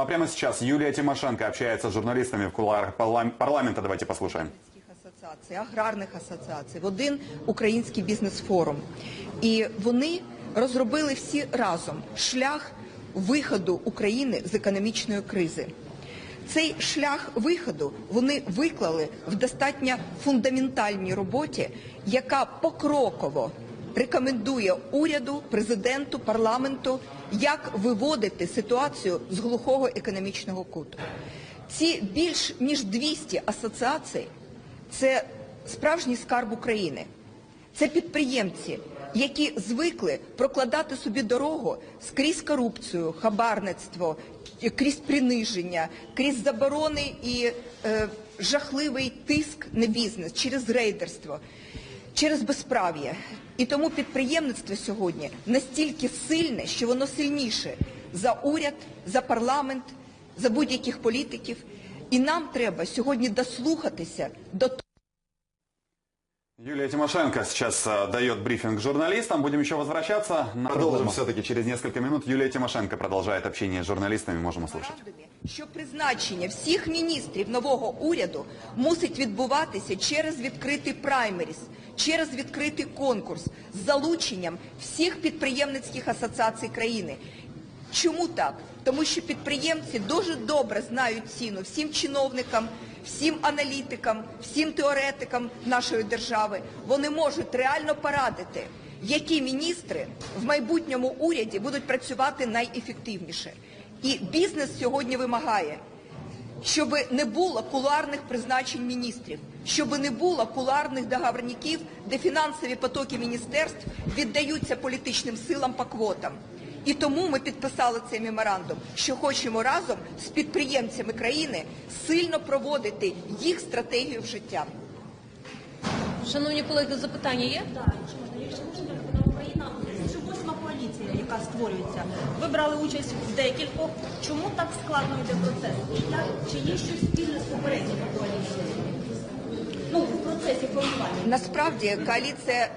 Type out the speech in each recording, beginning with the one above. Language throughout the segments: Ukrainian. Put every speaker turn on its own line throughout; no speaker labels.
А прямо сейчас Юлия Тимошенко общается с журналистами в кулуарах парлам- парламента. Давайте послушаем.
асоціацій, аграрних асоціацій, в один український бізнес-форум. І вони розробили всі разом шлях виходу України з економічної кризи. Цей шлях виходу вони виклали в достатньо фундаментальній роботі, яка покроково рекомендує уряду, президенту, парламенту, як виводити ситуацію з глухого економічного куту. Ці більш ніж 200 асоціацій це справжній скарб України. Це підприємці, які звикли прокладати собі дорогу скрізь корупцію, хабарництво, крізь приниження, крізь заборони і е, жахливий тиск на бізнес через рейдерство, через безправ'я. І тому підприємництво сьогодні настільки сильне, що воно сильніше за уряд, за парламент, за будь-яких політиків. І нам треба сьогодні дослухатися до того,
Юлия Тимошенко сейчас э, дает брифинг журналистам. Будем еще возвращаться. Продолжим все-таки через несколько минут. Юлия Тимошенко продолжает общение с журналистами. Можем услышать.
Що призначення всіх міністрів нового уряду мусить відбуватися через відкритий праймеріс, через відкритий конкурс з залученням всіх підприємницьких асоціацій країни. Чому так? Тому що підприємці дуже добре знають ціну всім чиновникам, всім аналітикам, всім теоретикам нашої держави. Вони можуть реально порадити, які міністри в майбутньому уряді будуть працювати найефективніше. І бізнес сьогодні вимагає, щоб не було кулуарних призначень міністрів, щоб не було кулуарних договорників, де фінансові потоки міністерств віддаються політичним силам по квотам. І тому ми підписали цей меморандум, що хочемо разом з підприємцями країни сильно проводити їх стратегію в життя.
Шановні колеги, запитання є?
Так, якщо можна, якщо Україна восьма коаліція, яка створюється. Ви брали участь в декількох. Чому так складно йде процес? І як чи є щось спільне з попередніми коаліціями? Ну, в процесі формування.
Насправді коаліція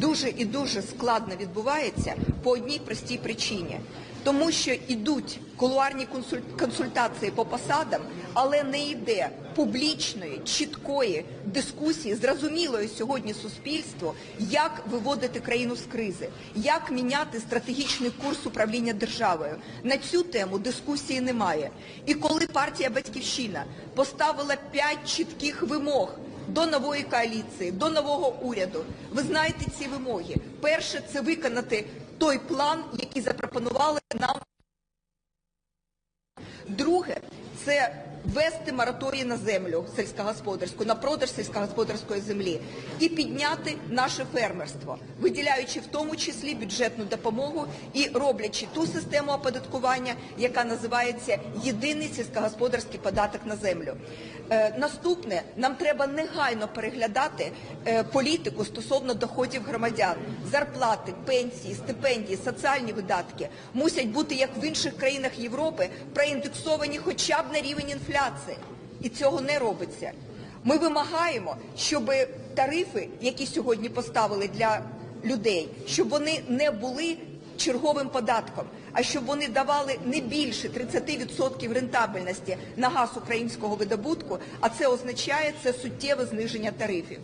дуже і дуже складно відбувається по одній простій причині. Тому що йдуть кулуарні консуль- консультації по посадам, але не йде публічної, чіткої дискусії, зрозумілої сьогодні суспільству, як виводити країну з кризи, як міняти стратегічний курс управління державою. На цю тему дискусії немає. І коли партія Батьківщина поставила п'ять чітких вимог до нової коаліції, до нового уряду. Ви знаєте ці вимоги. Перше це виконати той план, який запропонували нам. Друге це ввести мораторій на землю сільськогосподарську, на продаж сільськогосподарської землі і підняти наше фермерство, виділяючи в тому числі бюджетну допомогу і роблячи ту систему оподаткування, яка називається єдиний сільськогосподарський податок на землю. Е, наступне нам треба негайно переглядати е, політику стосовно доходів громадян, зарплати, пенсії, стипендії, соціальні видатки мусять бути як в інших країнах Європи проіндексовані хоча б на рівень інфляції, і цього не робиться. Ми вимагаємо, щоб тарифи, які сьогодні поставили для людей, щоб вони не були черговим податком, а щоб вони давали не більше 30% рентабельності на газ українського видобутку, а це означає це суттєве зниження тарифів.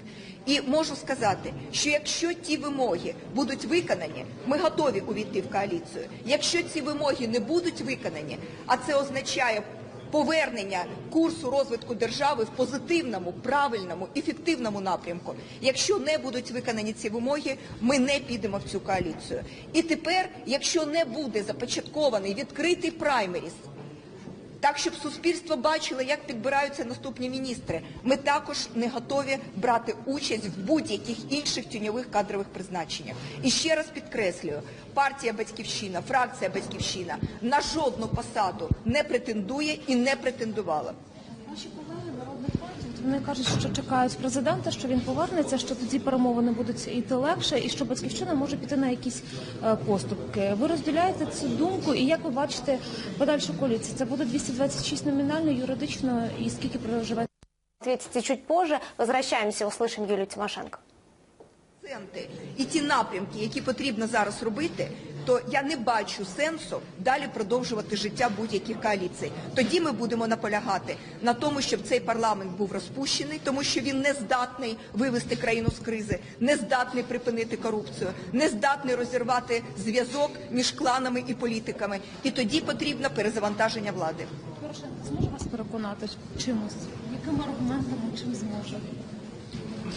І можу сказати, що якщо ті вимоги будуть виконані, ми готові увійти в коаліцію. Якщо ці вимоги не будуть виконані, а це означає повернення курсу розвитку держави в позитивному, правильному, ефективному напрямку. Якщо не будуть виконані ці вимоги, ми не підемо в цю коаліцію. І тепер, якщо не буде започаткований відкритий праймеріс, так, щоб суспільство бачило, як підбираються наступні міністри. Ми також не готові брати участь в будь-яких інших тіньових кадрових призначеннях. І ще раз підкреслюю, партія Батьківщина, фракція Батьківщина на жодну посаду не претендує і не претендувала.
Наші колеги народних партій, вони кажуть, що чекають президента, що він повернеться, що тоді перемовини будуть йти легше, і що батьківщина може піти на якісь е, поступки. Ви розділяєте цю думку, і як ви бачите подальшу коаліцію? Це буде 226 номінально, юридично, і скільки проживе?
Ответите чуть позже. Возвращаемся, услышим Юлию Тимошенко.
і ті напрямки, які потрібно зараз робити, то я не бачу сенсу далі продовжувати життя будь-яких коаліцій. Тоді ми будемо наполягати на тому, щоб цей парламент був розпущений, тому що він не здатний вивести країну з кризи, не здатний припинити корупцію, не здатний розірвати зв'язок між кланами і політиками. І тоді потрібно перезавантаження влади.
Порошенко зможе вас переконати чимось? Якими аргументами чим зможе?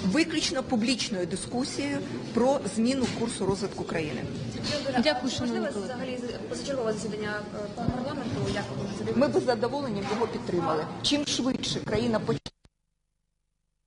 Виключно публічною дискусією про зміну курсу розвитку країни.
Дякую, що
Можливо, взагалі позачергове засідання е, парламенту, як
Ми би з задоволенням його підтримали. Чим швидше країна почне